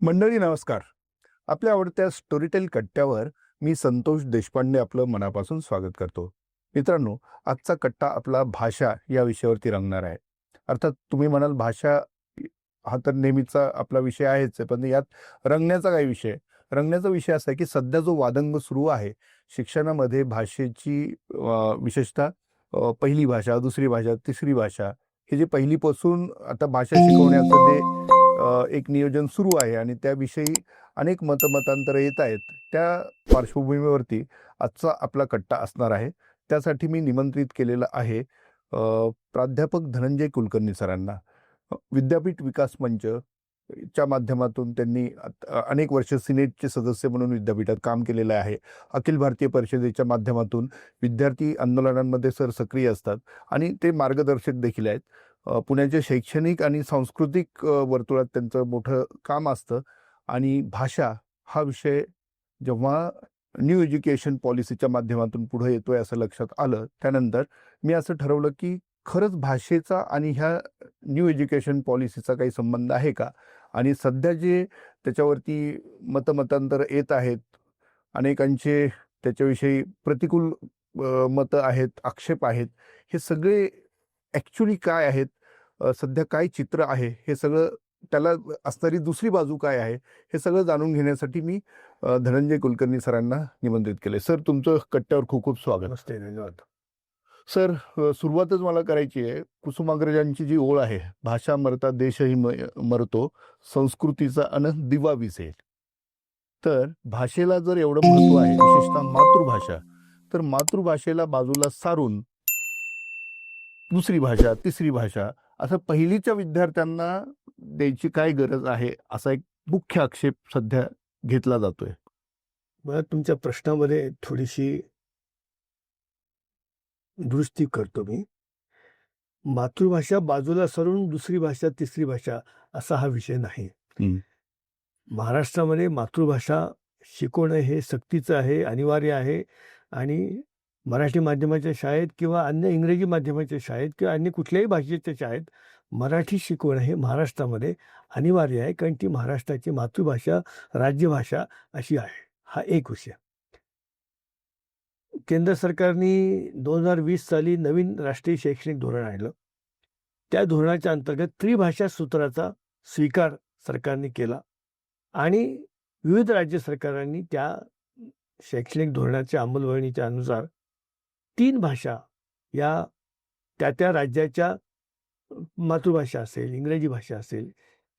मंडळी नमस्कार. आपल्या आवडत्या स्टोरीटेल कट्ट्यावर मी संतोष देशपांडे आपलं मनापासून स्वागत करतो. मित्रांनो आजचा कट्टा आपला भाषा या विषयावरती रंगणार आहे. अर्थात तुम्ही म्हणाल भाषा हा तर नेहमीचा आपला विषय आहेच आहे पण यात रंगण्याचा काही विषय? रंगण्याचा विषय असा आहे की सध्या जो वादंग सुरू आहे शिक्षणामध्ये भाषेची विशेषतः पहिली भाषा दुसरी भाषा तिसरी भाषा हे जे पहिलीपासून आता भाषा शिकवण्याचं जे एक नियोजन सुरू आहे आणि त्याविषयी अनेक मतमतांतर येत आहेत. त्या पार्श्वभूमीवरती आजचा आपला कट्टा असणार आहे. त्यासाठी मी निमंत्रित केलेलं आहे प्राध्यापक धनंजय कुलकर्णी सरांना. विद्यापीठ विकास मंच च्या माध्यमातून त्यांनी अनेक वर्ष सिनेटचे सदस्य म्हणून विद्यापीठात काम केलेलं आहे. अखिल भारतीय परिषदेच्या माध्यमातून विद्यार्थी आंदोलनांमध्ये सर सक्रिय असतात आणि ते मार्गदर्शक देखील आहेत. पुण्याच्या शैक्षणिक आणि सांस्कृतिक वर्तुळात त्यांचं मोठं काम असतं. आणि भाषा हा विषय जेव्हा न्यू एज्युकेशन पॉलिसीच्या माध्यमातून पुढे येतोय असं लक्षात आलं त्यानंतर मी असं ठरवलं की खरंच भाषेचा आणि ह्या न्यू एज्युकेशन पॉलिसीचा काही संबंध आहे का? आणि सध्या जे त्याच्यावरती मतमतांतर येत आहेत अनेकांचे त्याच्याविषयी प्रतिकूल मतं आहेत आक्षेप आहेत हे सगळे ॲक्च्युली काय आहेत? सध्या काय चित्र आहे हे सगळं त्याला असणारी दुसरी बाजू काय आहे हे सगळं जाणून घेण्यासाठी मी धनंजय कुलकर्णी सरांना निमंत्रित केले सर तुमचं कट्ट्यावर खूप खूप स्वागत. नमस्ते धन्यवाद. सर सुरुवातच मला करायची आहे. कुसुमाग्रजांची जी ओळ आहे भाषा मरता देशही मरतो संस्कृतीचा अन दिवा विसेल. तर भाषेला जर एवढं महत्त्व आहे विशेषतः मातृभाषा तर मातृभाषेला बाजूला सारून दुसरी भाषा तिसरी भाषा असं पहिलीच्या विद्यार्थ्यांना द्यायची काय गरज आहे? असा एक मुख्य आक्षेप सध्या घेतला जातोय. मला तुमच्या प्रश्नामध्ये थोडीशी दुरुस्ती करतो मी. मातृभाषा बाजूला सरून दुसरी भाषा तिसरी भाषा असा हा विषय नाही. महाराष्ट्रामध्ये मातृभाषा शिकवणं हे सक्तीचं आहे अनिवार्य आहे आणि मराठी माध्यमाच्या शाळेत किंवा अन्य इंग्रजी माध्यमाच्या शाळेत किंवा अन्य कुठल्याही भाषेच्या शाळेत मराठी शिकवणं हे महाराष्ट्रामध्ये अनिवार्य आहे कारण ती महाराष्ट्राची मातृभाषा राज्यभाषा अशी आहे. हा एक विषय. केंद्र सरकारने दोन हजार वीस साली नवीन राष्ट्रीय शैक्षणिक धोरण आणलं. त्या धोरणाच्या अंतर्गत त्रिभाषा सूत्राचा स्वीकार सरकारने केला आणि विविध राज्य सरकारांनी त्या शैक्षणिक धोरणाच्या अंमलबजावणीच्या अनुसार तीन भाषा या त्या त्या राज्याच्या मातृभाषा असेल इंग्रजी भाषा असेल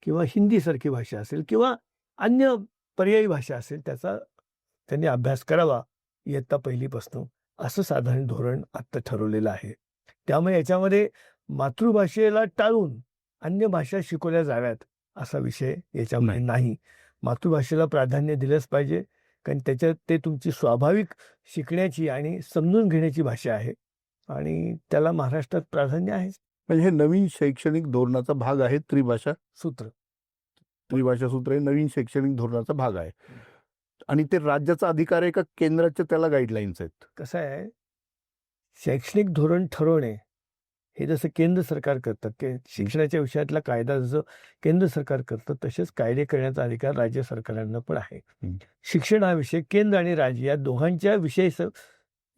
किंवा हिंदीसारखी भाषा असेल किंवा अन्य पर्यायी भाषा असेल त्याचा त्यांनी अभ्यास करावा इयत्ता पहिलीपासून असं साधारण धोरण आत्ता ठरवलेलं आहे. त्यामुळे याच्यामध्ये मातृभाषेला टाळून अन्य भाषा शिकवल्या जाव्यात असा विषय याच्यामध्ये नाही. मातृभाषेला प्राधान्य दिलंच पाहिजे. कारण त्याच्यात ते तुमची स्वाभाविक शिकण्याची आणि समजून घेण्याची भाषा आहे. आणि त्याला महाराष्ट्रात प्राधान्य आहे. म्हणजे हे नवीन शैक्षणिक धोरणाचा भाग आहे त्रिभाषा. सूत्र. त्रिभाषा सूत्र हे नवीन शैक्षणिक धोरणाचा भाग आहे. आणि ते राज्याचा अधिकार आहे का केंद्राच्या त्याला गाईडलाईन्स आहेत? कसं आहे? शैक्षणिक धोरण ठरवणे हे जसं केंद्र सरकार करतात ते शिक्षणाच्या विषयातला कायदा जसं केंद्र सरकार करतं तसेच कायदे करण्याचा अधिकार राज्य सरकारांना पण आहे. शिक्षण हा विषय केंद्र आणि राज्य या दोघांच्या विषय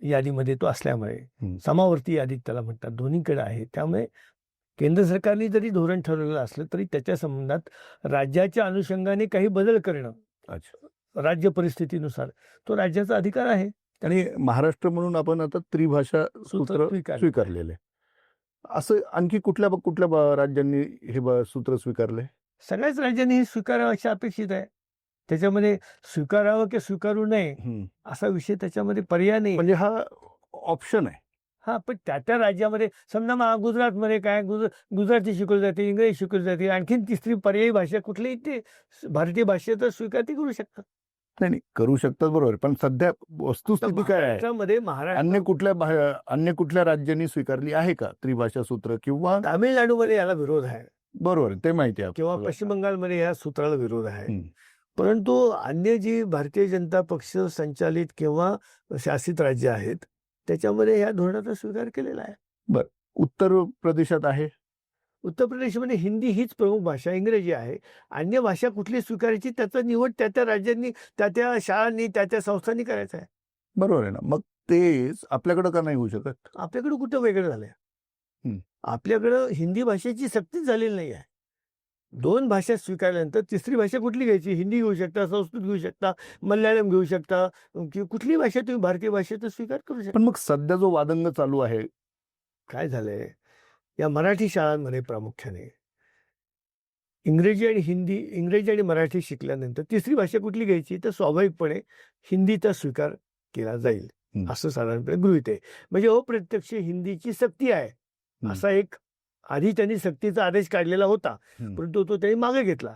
यादीमध्ये तो असल्यामुळे. समावर्ती यादीत त्याला म्हणतात दोन्हीकडे आहे. त्यामुळे केंद्र सरकारने जरी धोरण ठरवलेलं असलं तरी त्याच्या संबंधात राज्याच्या अनुषंगाने काही बदल करणं अच्छा. राज्य परिस्थितीनुसार तो राज्याचा अधिकार आहे. आणि महाराष्ट्र म्हणून आपण आता त्रिभाषा सूत्र स्वीकार स्वीकारलेले असं आणखी कुठल्या कुठल्या राज्यांनी हे सूत्र स्वीकारले सगळ्याच राज्यांनी हे स्वीकारावं अशी अपेक्षित आहे. त्याच्यामध्ये स्वीकारावं की स्वीकारू नये. असा विषय त्याच्यामध्ये पर्याय नाही. म्हणजे हा ऑप्शन आहे. हा पण त्या त्या राज्यामध्ये समजा मा- गुजरातमध्ये काय गुज गुजराती शिकवली जाते इंग्रजी शिकवली जाते आणखीन तिसरी पर्यायी भाषा कुठलीही ते भारतीय भाषेत स्वीकार ते करू शकतात. नाही नाही करू शकतात बरोबर. पण सध्या वस्तुस्थिती काय आहे? महाराष्ट्र अन्य कुठल्या अन्य कुठल्या राज्यांनी स्वीकारली आहे का? त्रिभाषा सूत्र किंवा तामिळनाडूमध्ये याला विरोध आहे. बरोबर ते माहिती आहे. किंवा. पश्चिम बंगालमध्ये या सूत्राला विरोध आहे. परंतु अन्य जी भारतीय जनता पक्ष संचालित किंवा शासित राज्य आहेत त्याच्यामध्ये या धोरणाचा स्वीकार केलेला आहे. उत्तर प्रदेशात आहे? उत्तर प्रदेशमध्ये हिंदी हीच प्रमुख भाषा इंग्रजी आहे. अन्य भाषा कुठली स्वीकारायची त्याचा निवड त्या त्या राज्यांनी त्या त्या शाळांनी त्या त्या संस्थांनी करायचा आहे. बरोबर आहे ना. मग तेच आपल्याकडे का नाही होऊ शकत? आपल्याकडे कुठं वेगळं झालंय. आपल्याकडं हिंदी भाषेची सक्तीच झालेली नाही आहे. दोन भाषा स्वीकारल्यानंतर तिसरी भाषा कुठली घ्यायची? हिंदी घेऊ शकता संस्कृत घेऊ शकता मल्याळम घेऊ शकता किंवा कुठलीही भाषा तुम्ही भारतीय भाषेचा स्वीकार करू शकता? पण मग सध्या जो वादंग चालू आहे काय झालंय? या मराठी शाळांमध्ये प्रामुख्याने इंग्रजी आणि हिंदी इंग्रजी आणि मराठी शिकल्यानंतर तिसरी भाषा कुठली घ्यायची तर स्वाभाविकपणे हिंदीचा स्वीकार केला जाईल. असं साधारणपणे गृहित आहे म्हणजे अप्रत्यक्ष हिंदीची सक्ती आहे. असा एक आधी त्यांनी सक्तीचा आदेश काढलेला होता. परंतु तो त्यांनी मागे घेतला.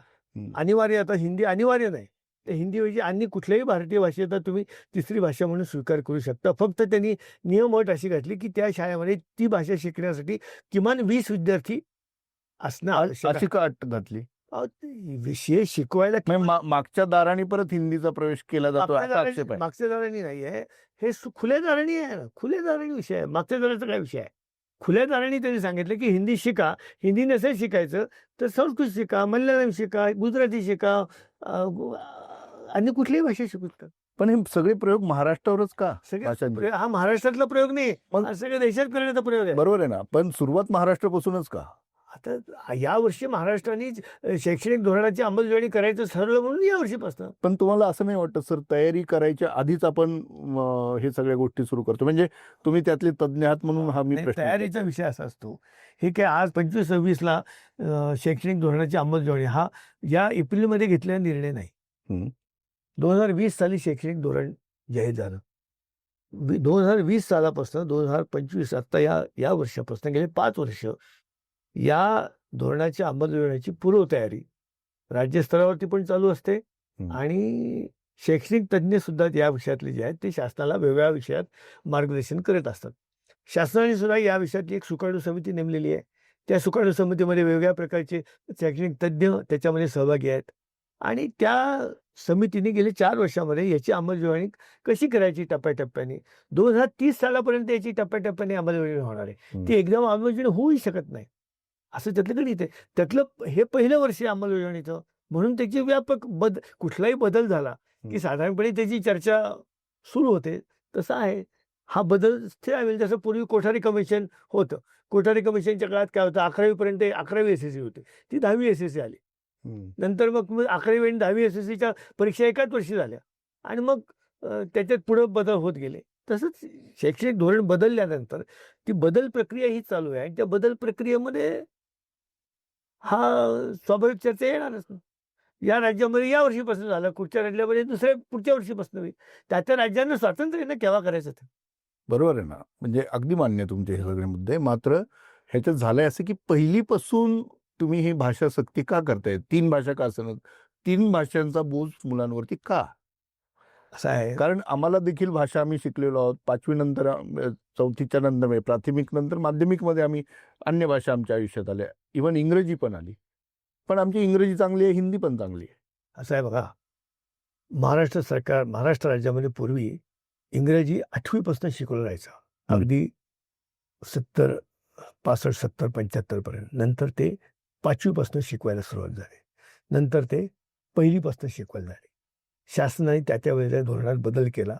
अनिवार्य आता हिंदी अनिवार्य नाही तर हिंदी ऐवजी अन्य कुठल्याही भारतीय भाषेचा तुम्ही तिसरी भाषा म्हणून स्वीकार करू शकता. फक्त त्यांनी नियम अट अशी घातली की त्या शाळेमध्ये ती भाषा शिकण्यासाठी किमान वीस विद्यार्थी असणं. अशी का अट घातली? विषय शिकवायला म्हणजे मागच्या दाराने परत हिंदीचा प्रवेश केला जातो मागच्या दाराने नाही आहे. हे खुल्या दाराने आहे ना? खुल्या दाराने विषय आहे. मागच्या दाराचा काय विषय आहे? खुल्या दाराने त्यांनी सांगितलं की हिंदी शिका. हिंदी नसेल शिकायचं तर संस्कृत शिका मल्याळम शिका गुजराती शिका आणि कुठलीही भाषा शिकू शकता पण हे सगळे प्रयोग महाराष्ट्रावरच का? सगळे हा महाराष्ट्रातला प्रयोग नाही. मग- हा सगळ्या देशात करण्याचा प्रयोग आहे. बरोबर आहे ना. पण सुरुवात महाराष्ट्रापासूनच का? आता या वर्षी महाराष्ट्राने शैक्षणिक धोरणाची अंमलबजावणी करायचं ठरवलं म्हणून या वर्षीपासून. पण तुम्हाला असं नाही वाटत सर तयारी करायच्या आधीच आपण हे सगळ्या गोष्टी सुरू करतो? म्हणजे तुम्ही त्यातले तज्ज्ञ आहात म्हणून हा मी तयारीचा विषय असा असतो. हे काय आज पंचवीस सव्वीसला शैक्षणिक धोरणाची अंमलबजावणी हा या एप्रिलमध्ये घेतलेला निर्णय नाही. दोन हजार वीस साली शैक्षणिक धोरण जाहीर झालं. दोन हजार वीस सालापासून दोन हजार पंचवीस आता या या वर्षापासून गेले पाच वर्ष या धोरणाच्या अंमलबजावणीची पूर्वतयारी राज्यस्तरावरती पण चालू असते. आणि शैक्षणिक तज्ज्ञ सुद्धा या विषयातले जे आहेत ते शासनाला वेगवेगळ्या विषयात मार्गदर्शन करत असतात. शासनाने सुद्धा या विषयातली एक सुकाणू समिती नेमलेली आहे. त्या सुकाणू समितीमध्ये वेगवेगळ्या प्रकारचे शैक्षणिक तज्ज्ञ त्याच्यामध्ये सहभागी आहेत. आणि त्या समितीने गेले चार वर्षामध्ये याची अंमलबजावणी कशी करायची टप्प्याटप्प्याने? दोन हजार तीस सालापर्यंत याची टप्प्याटप्प्याने अंमलबजावणी होणार आहे. ती एकदम अंमलबजावणी होऊही शकत नाही. असं त्यातलं गणित आहे त्यातलं हे पहिलं वर्ष आहे अंमलबजावणीचं. म्हणून त्याची व्यापक बद कुठलाही बदल झाला की. साधारणपणे त्याची चर्चा सुरू होते. तसं आहे. हा बदल स्थिर आहे जसं पूर्वी कोठारी कमिशन होतं. कोठारी कमिशनच्या काळात काय होतं? अकरावीपर्यंत अकरावी एस एस सी होती. ती दहावी एस एस सी आली. नंतर मग अकरावी आणि दहावी एस एस सीच्या परीक्षा एकाच वर्षी झाल्या. आणि मग त्याच्यात पुढं बदल होत गेले. तसंच शैक्षणिक धोरण बदलल्यानंतर ती बदल प्रक्रिया ही चालू आहे आणि त्या बदल प्रक्रियेमध्ये हा स्वाभाविक चर्चा येणारच ना. या राज्यामध्ये या वर्षीपासून झालं कुठच्या राज्यामध्ये दुसऱ्या पुढच्या वर्षीपासून होईल. त्या त्या राज्यांना स्वातंत्र्य ना केव्हा करायचं ते? बरोबर आहे ना. म्हणजे अगदी मान्य तुमचे हे सगळे मुद्दे. मात्र ह्याच्यात झालंय असं की पहिलीपासून तुम्ही ही भाषा सक्ती का करताय? तीन भाषा का असं तीन भाषांचा बोज मुलांवरती का? असं आहे. कारण आम्हाला देखील भाषा आम्ही शिकलेलो आहोत. पाचवी नंतर चौथीच्या नंतर म्हणजे प्राथमिक नंतर माध्यमिकमध्ये आम्ही अन्य भाषा आमच्या आयुष्यात आल्या. इव्हन इंग्रजी पण आली. पण आमची इंग्रजी चांगली आहे हिंदी पण चांगली आहे. असं आहे बघा. महाराष्ट्र सरकार महाराष्ट्र राज्यामध्ये पूर्वी इंग्रजी आठवीपासून शिकवलं जायचं. अगदी सत्तर पासष्ट सत्तर पंच्याहत्तर पर्यंत. नंतर ते पाचवीपासून शिकवायला सुरुवात झाली. नंतर ते पहिलीपासून शिकवायला झाले. शासनाने त्या त्या वेळेच्या धोरणात बदल केला.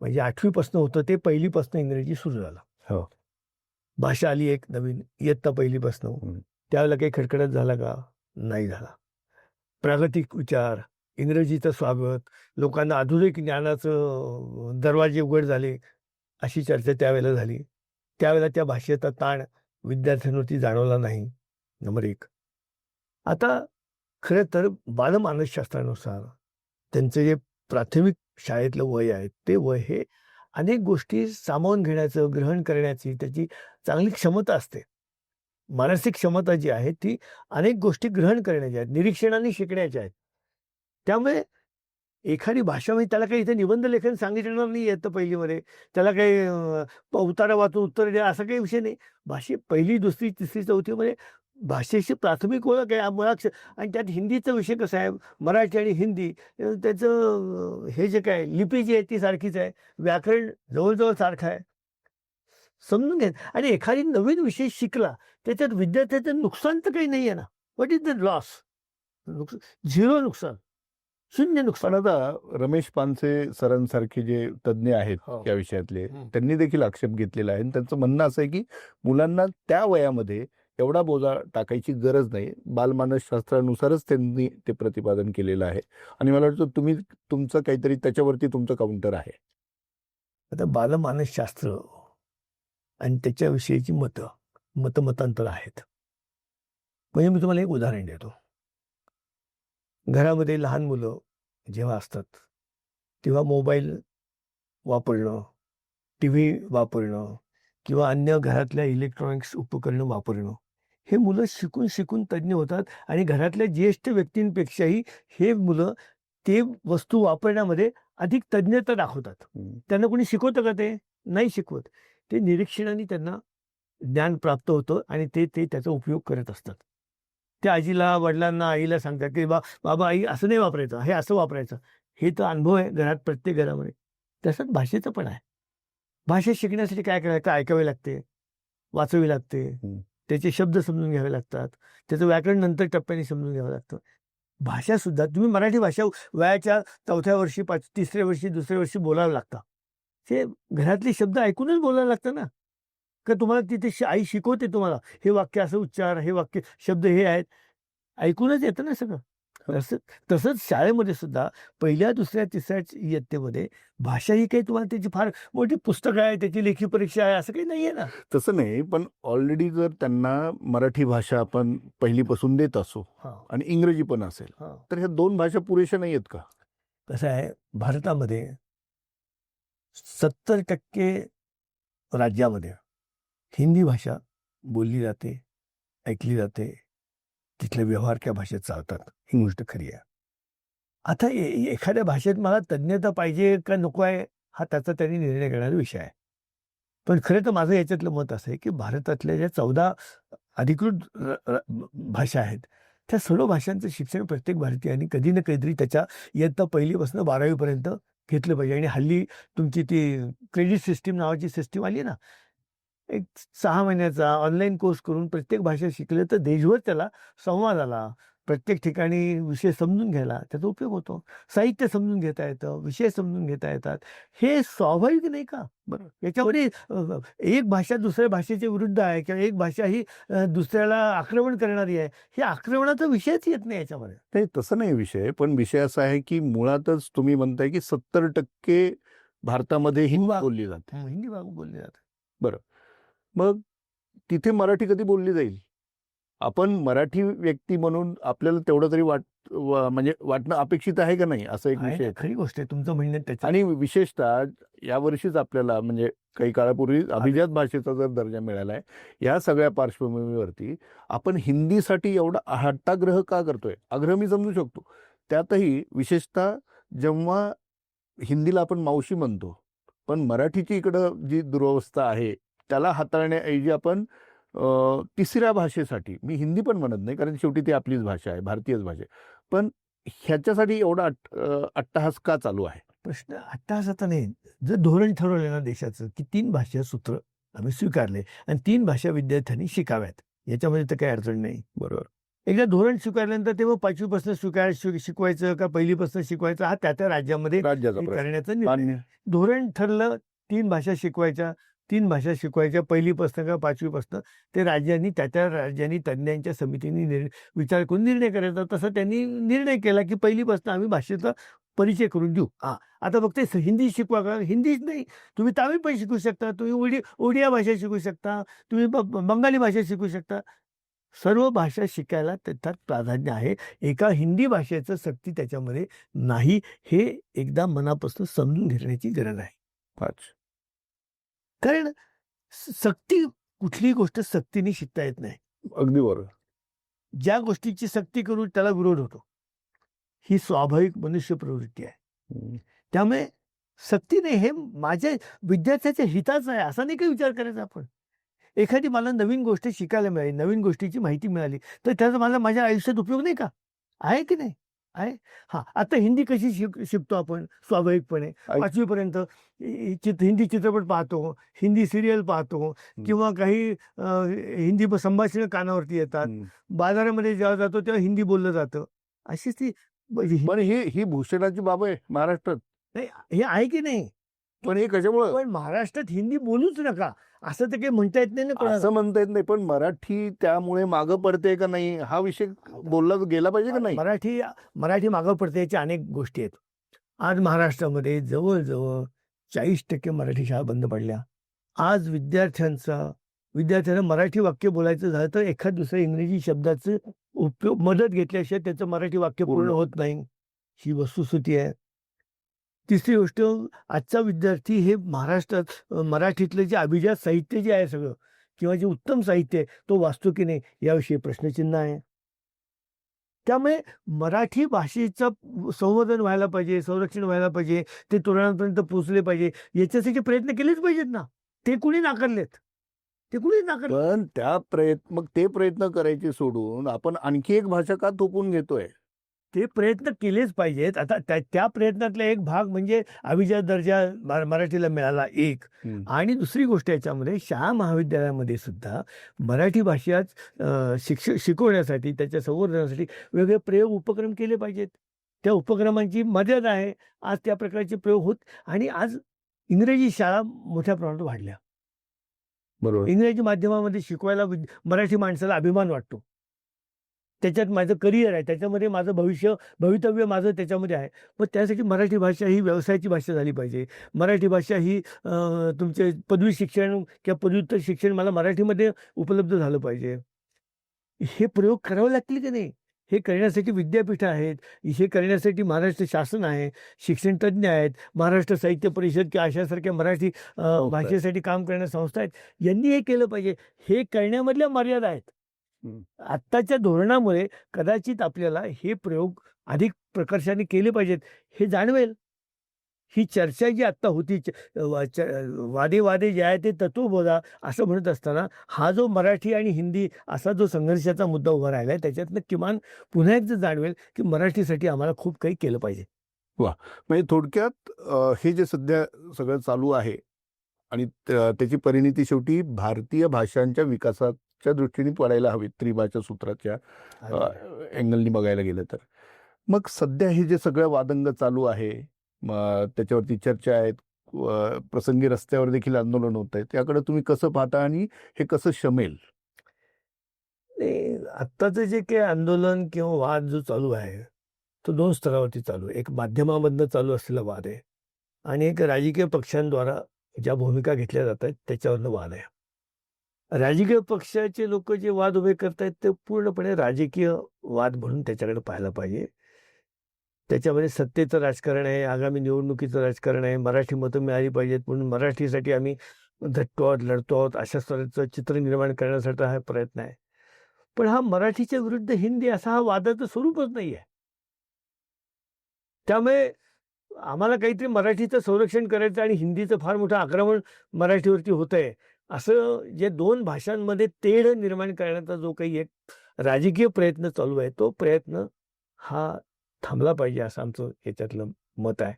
म्हणजे आठवीपासून होतं ते पहिलीपासून इंग्रजी सुरू झालं. हो. भाषा आली एक नवीन इयत्ता पहिलीपासून. त्यावेळेला काही खडखडत झाला का? नाही झाला. प्रागतिक विचार इंग्रजीचं स्वागत लोकांना आधुनिक ज्ञानाचं दरवाजे उघड झाले अशी चर्चा त्यावेळेला झाली. त्यावेळेला त्या भाषेचा ताण विद्यार्थ्यांवरती जाणवला नाही. नंबर एक. आता खरं तर बालमानसशास्त्रानुसार त्यांचं जे प्राथमिक शाळेतलं वय आहे ते वय हे अनेक गोष्टी सामावून घेण्याचं ग्रहण करण्याची त्याची चांगली क्षमता असते. मानसिक क्षमता जी आहे ती अनेक गोष्टी ग्रहण करण्याच्या आहेत निरीक्षणाने शिकण्याच्या आहेत. त्यामुळे एखादी भाषा म्हणजे त्याला काही इथे निबंध लेखन सांगितलं नाही येतं पहिलीमध्ये. त्याला काही उतारा वाचून उत्तर द्या असा काही विषय नाही. भाषे पहिली दुसरी तिसरी चौथीमध्ये भाषेची प्राथमिक ओळख आहे मुळाक्ष आणि त्यात हिंदीचा विषय कसा आहे? मराठी आणि हिंदी त्याचं हे जे काय लिपी जी आहे ती सारखीच आहे व्याकरण जवळजवळ सारखं आहे. समजून घ्या आणि एखादी नवीन विषय शिकला त्याच्यात विद्यार्थ्याचं नुकसान तर काही नाही आहे ना what is the loss zero नुकसान. शून्य नुकसान. आता रमेश पानसे सरांसारखे जे तज्ज्ञ आहेत हो. या विषयातले. त्यांनी देखील आक्षेप घेतलेला आहे. आणि त्यांचं म्हणणं असं आहे की मुलांना त्या वयामध्ये एवढा बोजा टाकायची गरज नाही. बालमानसशास्त्रानुसारच त्यांनी ते प्रतिपादन केलेलं आहे. आणि मला वाटतं तुम्ही तुमचं काहीतरी त्याच्यावरती तुमचं काउंटर आहे. आता बालमानसशास्त्र आणि त्याच्याविषयीची मतं मतमतांतर आहेत. म्हणजे मी तुम्हाला एक उदाहरण देतो. घरामध्ये लहान मुलं जेव्हा असतात तेव्हा मोबाईल वापरणं टी व्ही वापरणं किंवा अन्य घरातल्या इलेक्ट्रॉनिक्स उपकरणं वापरणं हे मुलं शिकून शिकून तज्ज्ञ होतात आणि घरातल्या ज्येष्ठ व्यक्तींपेक्षाही हे मुलं ते वस्तू वापरण्यामध्ये अधिक तज्ज्ञता दाखवतात. त्यांना कोणी शिकवतं का ते? नाही शिकवत. ते निरीक्षणाने त्यांना ज्ञान प्राप्त होतं आणि ते ते त्याचा उपयोग करत असतात. ते आजीला वडिलांना आईला सांगतात की बा बाबा आई असं नाही वापरायचं हे असं वापरायचं. हे तर अनुभव आहे घरात प्रत्येक घरामध्ये. तसंच भाषेचं पण आहे. भाषा शिकण्यासाठी काय करायचं? ऐकावे लागते वाचावी लागते. त्याचे शब्द समजून घ्यावे लागतात. त्याचं व्याकरण नंतर टप्प्याने समजून घ्यावं लागतं. भाषासुद्धा तुम्ही मराठी भाषा वयाच्या चौथ्या वर्षी पाच तिसऱ्या वर्षी दुसऱ्या वर्षी बोलायला लागता. ते घरातले शब्द ऐकूनच बोलायला लागतं ना? का तुम्हाला तिथे आई शिकवते तुम्हाला हे वाक्य असं उच्चार हे वाक्य शब्द हे आहेत. ऐकूनच येतं ना सगळं. तसं तसंच शाळेमध्ये सुद्धा पहिल्या दुसऱ्या तिसऱ्या इयत्तेमध्ये भाषा ही काही तुम्हाला त्याची फार मोठी पुस्तकं आहे त्याची लेखी परीक्षा आहे असं काही नाहीये ना? तसं नाही पण ऑलरेडी जर त्यांना मराठी भाषा आपण पहिलीपासून देत असो हा. आणि इंग्रजी पण असेल हा. तर ह्या दोन भाषा पुरेशा नाही आहेत का? कसं आहे भारतामध्ये सत्तर टक्के राज्यामध्ये हिंदी भाषा बोलली जाते ऐकली जाते तिथले व्यवहार त्या भाषेत चालतात. ही गोष्ट खरी आहे. आता ए- एखाद्या भाषेत मला तज्ज्ञता पाहिजे का नको आहे हा त्याचा त्यांनी निर्णय घेणारा विषय आहे. पण खरं तर माझं याच्यातलं मत असं आहे की भारतातल्या ज्या चौदा अधिकृत र- भाषा आहेत त्या सर्व भाषांचं शिक्षण प्रत्येक भारतीयांनी कधी ना कधीतरी त्याच्या इयत्ता पहिलीपासून बारावीपर्यंत घेतलं पाहिजे. आणि हल्ली तुमची ती क्रेडिट सिस्टीम नावाची सिस्टीम आली ना एक सहा महिन्याचा ऑनलाईन कोर्स करून प्रत्येक भाषा शिकले तर देशभर त्याला संवाद आला. प्रत्येक ठिकाणी विषय समजून घ्यायला त्याचा उपयोग होतो. साहित्य समजून घेता येतं विषय समजून घेता येतात. हे स्वाभाविक नाही का? बरं. अ, एक भाषा दुसऱ्या भाषेच्या विरुद्ध आहे किंवा एक भाषा ही दुसऱ्याला आक्रमण करणारी आहे. हे आक्रमणाचा विषयच येत नाही याच्यामध्ये. नाही तसं नाही विषय. पण विषय असा आहे की मुळातच तुम्ही म्हणताय की सत्तर टक्के भारतामध्ये हिंदी बोलली जाते. हिंदी बोलले जाते. मग तिथे मराठी कधी बोलली जाईल? आपण मराठी व्यक्ती म्हणून आपल्याला तेवढं तरी वाट वा- म्हणजे वाटणं अपेक्षित आहे का नाही? असं एक विषय. खरी गोष्ट आहे तुमचं म्हणणं आणि विशेषतः यावर्षीच आपल्याला म्हणजे काही काळापूर्वी अभिजात भाषेचा जर दर्जा मिळाला आहे या सगळ्या पार्श्वभूमीवरती आपण हिंदीसाठी एवढा हट्टाग्रह का करतोय? आग्रह मी समजू शकतो. त्यातही विशेषतः जेव्हा हिंदीला आपण मावशी म्हणतो पण मराठीची इकडं जी दुरवस्था आहे त्याला हाताळण्याऐवजी आपण तिसऱ्या भाषेसाठी मी हिंदी पण म्हणत नाही कारण शेवटी ती आपलीच भाषा आहे भारतीयच भाषा आहे. पण ह्याच्यासाठी एवढा अट्ट- अं, अट्टहास का चालू आहे? प्रश्न अट्टाहासाचा नाही. जर धोरण ठरवलं ना देशाचं की तीन भाषा सूत्र आम्ही स्वीकारले आणि तीन भाषा विद्यार्थ्यांनी शिकाव्यात याच्यामध्ये तर काही अडचण नाही. बरोबर. एकदा धोरण स्वीकारल्यानंतर तेव्हा पाचवीपासून स्वीकार शिक- शिकवायचं का पहिलीपासून शिकवायचं? हा त्या त्या राज्यामध्ये करण्याचा धोरण ठरलं तीन भाषा शिकवायच्या तीन भाषा शिकवायच्या पहिलीपासून का पाचवीपासून ते राज्यांनी त्या त्या राज्यांनी तज्ज्ञांच्या समितीने निर्णय विचार करून निर्णय करायचा. तसा त्यांनी निर्णय केला की पहिलीपासून आम्ही भाषेचा परिचय करून देऊ. हां. आता फक्त हिंदी शिकवा का? हिंदीच नाही. तुम्ही तामिळ पण शिकू शकता. तुम्ही ओडी ओडिया भाषा शिकू शकता. तुम्ही ब- बंगाली भाषा शिकू शकता. सर्व भाषा शिकायला त्याच्यात प्राधान्य आहे. एका हिंदी भाषेचं सक्ती त्याच्यामध्ये नाही. हे एकदा मनापासून समजून घेण्याची गरज आहे. अच्छा कारण सक्ती कुठलीही गोष्ट सक्तीने शिकता येत नाही. अगदी बरोबर. ज्या गोष्टीची सक्ती करू त्याला विरोध होतो. ही स्वाभाविक मनुष्य प्रवृत्ती आहे. त्यामुळे सक्ती नाही हे माझ्या विद्यार्थ्याच्या हिताचं आहे असा नाही काही विचार करायचा आपण? एखादी मला नवीन गोष्ट शिकायला मिळाली नवीन गोष्टीची माहिती मिळाली तर त्याचा मला माझ्या आयुष्यात उपयोग नाही का? आहे की नाही? हा आता हिंदी कशी शिक शिकतो आपण? स्वाभाविकपणे. पाचवीपर्यंत चित हिंदी चित्रपट पाहतो हिंदी सिरियल पाहतो किंवा काही हिंदी संभाषणं कानावरती येतात. बाजारामध्ये जेव्हा जातो तेव्हा हिंदी बोललं जातं. अशीच ती ही- पण ही ही भूषणाची बाब आहे महाराष्ट्रात. नाही, हे आहे की नाही? पण हे कशामुळं? पण महाराष्ट्रात हिंदी बोलूच नका. असं तर काही म्हणता येत नाही ना कोणाला. असं म्हणता येत नाही पण मराठी त्यामुळे मागं पडते का नाही? हा विषय बोलला गेला पाहिजे का नाही? मराठी मराठी मागं पडते याच्या अनेक गोष्टी आहेत. आज महाराष्ट्रामध्ये जवळजवळ चाळीस टक्के मराठी शाळा बंद पडल्या. आज विद्यार्थ्यांचा विद्यार्थ्यांना मराठी वाक्य बोलायचं झालं तर एखाद दुसऱ्या इंग्रजी शब्दाचं उपयोग मदत घेतल्याशिवाय त्याचं मराठी वाक्य पूर्ण पूर्ण. होत नाही. ही वस्तुस्थिती आहे. तिसरी गोष्ट आजचा विद्यार्थी हे महाराष्ट्रात मराठीतलं जे अभिजात साहित्य जे आहे सगळं किंवा जे उत्तम साहित्य आहे तो वाचतो की नाही याविषयी प्रश्नचिन्ह आहे. त्यामुळे मराठी भाषेचं संवर्धन व्हायला पाहिजे संरक्षण व्हायला पाहिजे ते तरुणांपर्यंत पोहोचले पाहिजे याच्यासाठी प्रयत्न केलेच पाहिजेत ना ते कुणी नाकारलेत? ते कुणी नाकारले पण त्या प्रयत्न मग ते प्रयत्न करायचे सोडून आपण आणखी एक भाषा का थोपून घेतोय? ते प्रयत्न केलेच पाहिजेत. आता त्या त्या प्रयत्नातला एक भाग म्हणजे अभिजात दर्जा मरा- मराठीला मिळाला एक. आणि दुसरी गोष्ट याच्यामध्ये शाळा महाविद्यालयामध्ये सुद्धा मराठी भाषाच अ, शिक्ष शिकवण्यासाठी त्याच्या संवर्धनासाठी वेगवेगळे प्रयोग उपक्रम केले पाहिजेत. त्या उपक्रमांची मर्यादा आहे. आज त्या प्रकारचे प्रयोग होत आणि आज इंग्रजी शाळा मोठ्या प्रमाणात वाढल्या. बरोबर. इंग्रजी माध्यमामध्ये शिकवायला मराठी माणसाला अभिमान वाटतो. त्याच्यात माझं करिअर आहे. त्याच्यामध्ये माझं भविष्य भवितव्य माझं त्याच्यामध्ये आहे. पण त्यासाठी मराठी भाषा ही व्यवसायाची भाषा झाली पाहिजे. मराठी भाषा ही तुमचे पदवी शिक्षण किंवा पदव्युत्तर शिक्षण मला मराठीमध्ये उपलब्ध झालं पाहिजे. हे प्रयोग करावे लागतील की नाही? हे करण्यासाठी विद्यापीठं आहेत. हे करण्यासाठी महाराष्ट्र शासन आहे. शिक्षण तज्ज्ञ आहेत. महाराष्ट्र साहित्य परिषद किंवा अशासारख्या मराठी आहे. भाषेसाठी काम करणाऱ्या संस्था आहेत. यांनी हे केलं पाहिजे. हे करण्यामधल्या मर्यादा आहेत. आत्ताच्या धोरणामुळे कदाचित आपल्याला हे प्रयोग अधिक प्रकर्षाने केले पाहिजेत हे जाणवेल. ही चर्चा जी आत्ता होती वा- वादे वादे जे आहे ते तत्वबोधा असं म्हणत असताना हा जो मराठी आणि हिंदी असा जो संघर्षाचा मुद्दा उभा राहिला आहे त्याच्यातनं किमान पुन्हा एकदा जाणवेल की मराठीसाठी आम्हाला खूप काही केलं पाहिजे. म्हणजे थोडक्यात हे जे सध्या सगळं चालू आहे आणि त्या- त्याची परिणिती शेवटी भारतीय भाषांच्या विकासाच्या दृष्टीने पडायला हवी त्रिभाषा सूत्राच्या अँगलनी बघायला गेलं तर. मग सध्या हे जे सगळं वादंग चालू आहे त्याच्यावरती चर्चा आहेत प्रसंगी रस्त्यावर देखील आंदोलन होत आहे त्याकडे तुम्ही कसं पाहता आणि हे कसं शमेल? आत्ताचं जे काही आंदोलन किंवा वाद जो चालू आहे तो दोन स्तरावरती चालू आहे. एक माध्यमामधनं चालू असलेला वाद आहे आणि एक राजकीय पक्षांद्वारा ज्या भूमिका घेतल्या जात आहेत त्याच्यावरनं वाद आहे. राजकीय पक्षाचे लोक जे वाद उभे करतायत ते पूर्णपणे राजकीय वाद म्हणून त्याच्याकडे पाहायला पाहिजे. त्याच्यामध्ये सत्तेचं राजकारण आहे आगामी निवडणुकीचं राजकारण आहे मराठी मतं मिळाली पाहिजेत म्हणून मराठीसाठी आम्ही धट्टो आहोत लढतो आहोत अशा स्वराचं चित्र निर्माण करण्यासाठी हा प्रयत्न आहे. पण हा मराठीच्या विरुद्ध हिंदी असा हा वादाचं स्वरूपच नाही आहे त्यामुळे आम्हाला काहीतरी मराठीचं संरक्षण करायचं आणि हिंदीचं फार मोठं आक्रमण मराठीवरती होत आहे असं जे दोन भाषांमध्ये तेढ निर्माण करण्याचा जो काही एक राजकीय प्रयत्न चालू आहे तो प्रयत्न हा थांबला पाहिजे असं आमचं याच्यातलं मत आहे.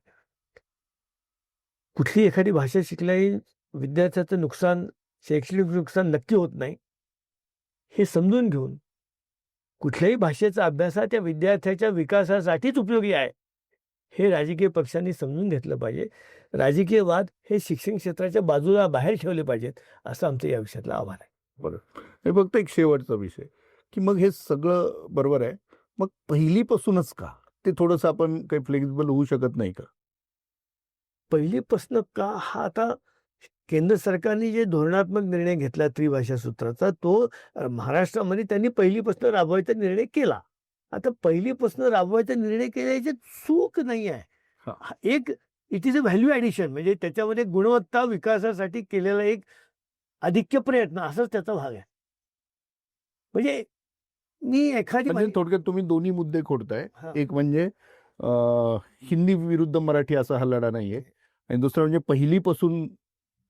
कुठली एखादी भाषा शिकल्याही विद्यार्थ्याचं नुकसान शैक्षणिक नुकसान नक्की होत नाही हे समजून घेऊन कुठल्याही भाषेचा अभ्यास हा त्या विद्यार्थ्याच्या विकासासाठीच उपयोगी आहे. हे राजकीय पक्षांनी समजून घेतलं पाहिजे. राजकीय वाद हे शिक्षण क्षेत्राच्या बाजूला बाहेर ठेवले पाहिजेत असं आमचं या विषयातलं आव्हान आहे. हे फक्त एक शेवटचा विषय की मग हे सगळं बरोबर आहे. मग पहिलीपासूनच का? ते थोडंसं आपण काही फ्लेक्झिबल होऊ शकत नाही का? पहिलीपासनं का? हा आता केंद्र सरकारने जे धोरणात्मक निर्णय घेतला त्रिभाषा सूत्राचा तो महाराष्ट्रामध्ये त्यांनी पहिलीपासून राबवायचा निर्णय केला. आता पहिलीपासून राबवायचा निर्णय केल्याची चूक नाही आहे. एक it is a value addition म्हणजे त्याच्यामध्ये गुणवत्ता विकासासाठी केलेला एक अधिक्य प्रयत्न असाच त्याचा भाग आहे. म्हणजे मी एखादी म्हणजे थोडक्यात तुम्ही दोन्ही मुद्दे खोडताय. एक म्हणजे हिंदी विरुद्ध मराठी असा हा लढा नाहीये. आणि दुसरं म्हणजे पहिलीपासून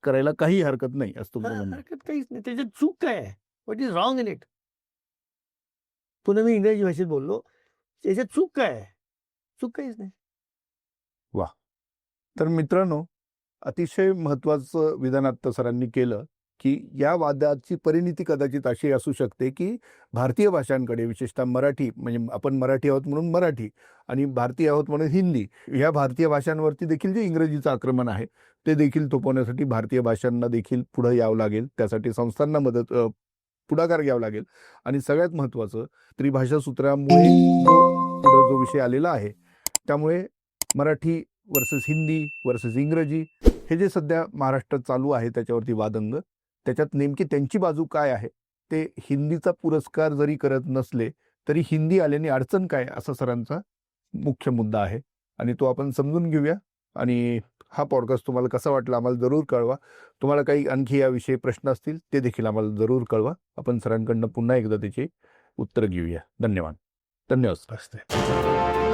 करायला काही हरकत नाही असं. हरकत काहीच नाही. त्याच्यात चूक काय आहे? What is wrong in it पुन्हा मी इंग्रजी भाषेत बोललो. त्याच्यात चूक काय चूक काहीच नाही. वा तर मित्रांनो अतिशय महत्वाचं विधान आत्ता सरांनी केलं की या वादाची परिणिती कदाचित अशी असू शकते की भारतीय भाषांकडे विशेषतः मराठी म्हणजे आपण मराठी आहोत म्हणून मराठी आणि भारतीय आहोत म्हणून हिंदी या भारतीय भाषांवरती देखील जे इंग्रजीचं आक्रमण आहे ते देखील थोपवण्यासाठी भारतीय भाषांना देखील पुढं यावं लागेल. त्यासाठी संस्थांना मदत पुढाकार घ्यावा लागेल. आणि सगळ्यात महत्त्वाचं त्रिभाषा सूत्रामुळे जो जो विषय आलेला आहे त्यामुळे मराठी वर्सेस हिंदी वर्सेस इंग्रजी हे जे सध्या महाराष्ट्रात चालू आहे त्याच्यावरती वादंग त्याच्यात नेमकी त्यांची बाजू काय आहे? ते हिंदीचा पुरस्कार जरी करत नसले तरी हिंदी आल्याने अडचण काय असा सरांचा मुख्य मुद्दा आहे. आणि तो आपण समजून घेऊया. आणि हा पॉडकास्ट तुम्हाला कसा वाटला आम्हाला जरूर कळवा. तुम्हाला काही आणखी याविषयी प्रश्न असतील ते देखील आम्हाला जरूर कळवा. आपण सरांकडनं पुन्हा एकदा त्याची उत्तर घेऊया. धन्यवाद. धन्यवाद. असते.